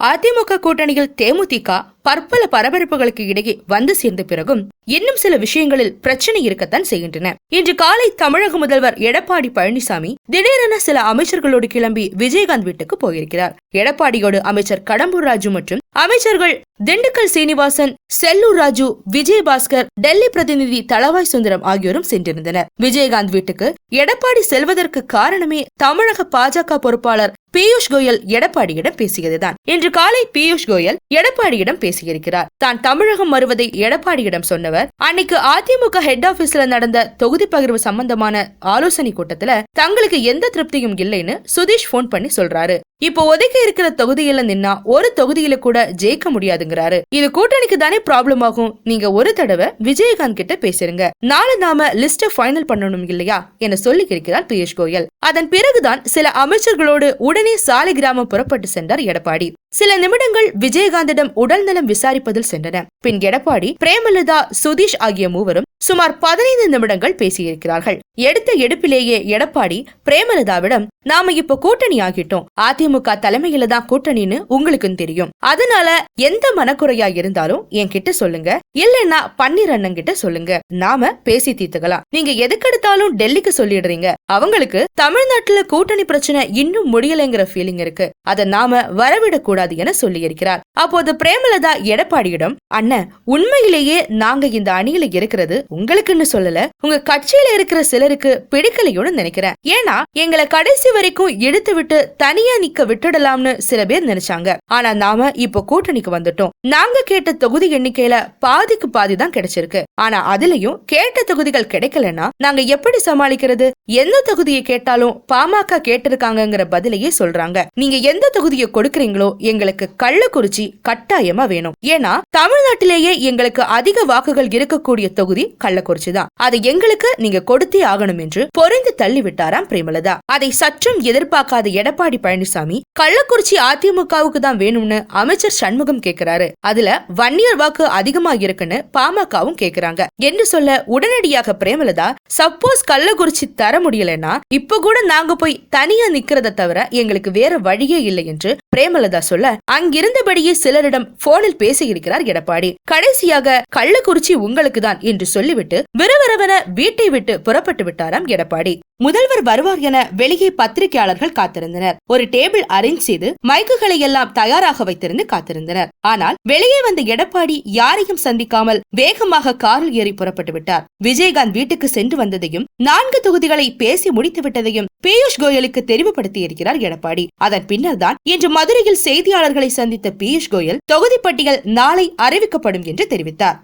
அதிமுக கூட்டணியில் தேமுதிக பற்பல பரபரப்புகளுக்கு இடையே வந்து சேர்ந்த பிறகும் இன்னும் சில விஷயங்களில் பிரச்சனை இருக்கத்தான் செய்கின்றன. இன்று காலை தமிழக முதல்வர் எடப்பாடி பழனிசாமி திடீரென சில அமைச்சர்களோடு கிளம்பி விஜயகாந்த் வீட்டுக்கு போயிருக்கிறார். எடப்பாடியோடு அமைச்சர் கடம்பூர் ராஜு மற்றும் அமைச்சர்கள் திண்டுக்கல் சீனிவாசன் செல்லூர் ராஜு விஜயபாஸ்கர் டெல்லி பிரதிநிதி தளவாய் சுந்தரம் ஆகியோரும் சென்றிருந்தனர். விஜயகாந்த் வீட்டுக்கு எடப்பாடி செல்வதற்கு காரணமே தமிழக பாஜக பொறுப்பாளர் பியூஷ் கோயல் எடப்பாடியிடம் பேசியதுதான். இன்று காலை பியூஷ் கோயல் எடப்பாடியிடம் பேசியிருக்கிறார். தான் தமிழகம் வருவதை எடப்பாடியிடம் சொன்னவர் அன்னைக்கு அதிமுக ஹெட் ஆபீஸ்ல நடந்த தொகுதி பகிர்வு சம்பந்தமான ஆலோசனை கூட்டத்துல தங்களுக்கு எந்த திருப்தியும் இல்லைன்னு சுதீஷ் போன் பண்ணி சொல்றாரு. இப்போ ஒதுக்கி இருக்கிற தொகுதியில நின்னா ஒரு தொகுதியில கூட ஜெயிக்க முடியாதுங்கிறாரு. இது கூட்டணிக்கு தானே ப்ராப்ளம் ஆகும்? நீங்க ஒரு தடவை விஜயகாந்த் கிட்ட பேசிருங்க. நாளை நாம லிஸ்ட ஃபைனல் பண்ணணும் இல்லையா? என சொல்லி இருக்கிறார் பியூஷ் கோயல். அதன் பிறகுதான் சில அமைச்சர்களோடு உடனே சாலை கிராமம் புறப்பட்டு சென்றார் எடப்பாடி. சில நிமிடங்கள் விஜயகாந்திடம் உடல்நலம் விசாரிப்பதில் சென்றன பின் எடப்பாடி பிரேமலதா சுதீஷ் ஆகிய மூவரும் சுமார் பதினைந்து நிமிடங்கள் பேசியிருக்கிறார்கள். எடுத்த எடுப்பிலேயே எடப்பாடி பிரேமலதாவிடம் நாம இப்ப கூட்டணி ஆகிட்டோம். அதிமுக தலைமையில தான் கூட்டணின்னு உங்களுக்கும் தெரியும். அதனால எந்த மனக்குறையா இருந்தாலும் என்கிட்ட சொல்லுங்க. இல்லைன்னா பன்னீர் அண்ணங்கிட்ட சொல்லுங்க. நாம பேசி தீர்த்துக்கலாம். நீங்க எதுக்கெடுத்தாலும் டெல்லிக்கு சொல்லிடுறீங்க. அவங்களுக்கு தமிழ்நாட்டுல கூட்டணி பிரச்சனை இன்னும் முடியலைங்கிற ஃபீலிங் இருக்கு. அதை நாம வரவிடக்கூடாது என சொல்லியிருக்கிறார். அப்போது பிரேமலதா எடப்பாடியிடம் அண்ணன் உண்மையிலேயே நாங்க இந்த அணியில இருக்கிறது உங்களுக்குன்னு சொல்லல. உங்க கட்சியில இருக்கிற சிலருக்கு பிடிக்கலையோன்னு நினைக்கிறேன். ஏன்னா எங்களை கடைசி வரைக்கும் எடுத்து விட்டு தனியா நிக்க விட்டுடலாம்னு சில பேர் நினைச்சாங்க. ஆனா நாம இப்ப கூட்டணிக்கு வந்துட்டோம். நாங்க கேட்ட தொகுதி எண்ணிக்கையில பாதிக்கு பாதி தான் கிடைச்சிருக்கு. ஆனா அதுலயும் கேட்ட தொகுதிகள் கிடைக்கலன்னா நாங்க எப்படி சமாளிக்கிறது? எந்த தொகுதியை கேட்டாலும் பாமக கேட்டிருக்காங்கங்கிற பதிலையே சொல்றாங்க. நீங்க எந்த தொகுதியை கொடுக்கறீங்களோ எங்களுக்கு கள்ளக்குறிச்சி கட்டாயமா வேணும். ஏன்னா தமிழ்நாட்டிலேயே எங்களுக்கு அதிக வாக்குகள் இருக்கக்கூடிய தொகுதி கள்ளக்குறிச்சி தான். அதை எங்களுக்கு நீங்க கொடுத்தே ஆகணும் என்று பொறிந்து தள்ளி விட்டாராம் பிரேமலதா. அதை சற்றும் எதிர்பார்க்காத எடப்பாடி பழனிசாமி கள்ளக்குறிச்சி அதிமுகவுக்கு தான் வேணும்னு அமைச்சர் சண்முகம் கேக்குறாரு. அதுல வன்னியர் வாக்கு அதிகமா இருக்குன்னு பாமகவும் பண்றாங்க என்று சொல்ல உடனடியாக பிரேமலதா சப்போஸ் கள்ளக்குறிச்சி தர முடியலன்னா இப்ப கூட நாங்க போய் தனியா நிக்கிறத தவிர எங்களுக்கு வேற வழியே இல்லை என்று பிரேமலதா சொல்ல அங்கிருந்தபடியே சிலரிடம் போனில் பேசியிருக்கிறார் எடப்பாடி. கடைசியாக கள்ளக்குறிச்சி உங்களுக்கு தான் என்று சொல்லிவிட்டு விறுவிறுவென வீட்டை விட்டு புறப்பட்டு விட்டாராம் எடப்பாடி. முதல்வர் வருவார் என வெளியே பத்திரிகையாளர்கள் காத்திருந்தனர். ஒரு டேபிள் அரேஞ்ச் செய்து மைக்குகளை எல்லாம் தயாராக வைத்திருந்து காத்திருந்தனர். ஆனால் வெளியே வந்த எடப்பாடி யாரையும் சந்திக்காமல் வேகமாக காரில் ஏறி புறப்பட்டு விட்டார். விஜயகாந்த் வீட்டுக்கு சென்று வந்ததையும் நான்கு தொகுதிகளை பேசி முடித்து விட்டதையும் பியூஷ் கோயலுக்கு தெரிவுபடுத்தி இருக்கிறார் எடப்பாடி. அதன் பின்னர் தான் இன்று மதுரையில் செய்தியாளர்களை சந்தித்த பியூஷ் கோயல் தொகுதி பட்டியல் நாளை அறிவிக்கப்படும் என்று தெரிவித்தார்.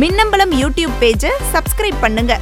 மின்னம்பலம் யூடியூப் பேஜை சப்ஸ்கிரைப் பண்ணுங்க.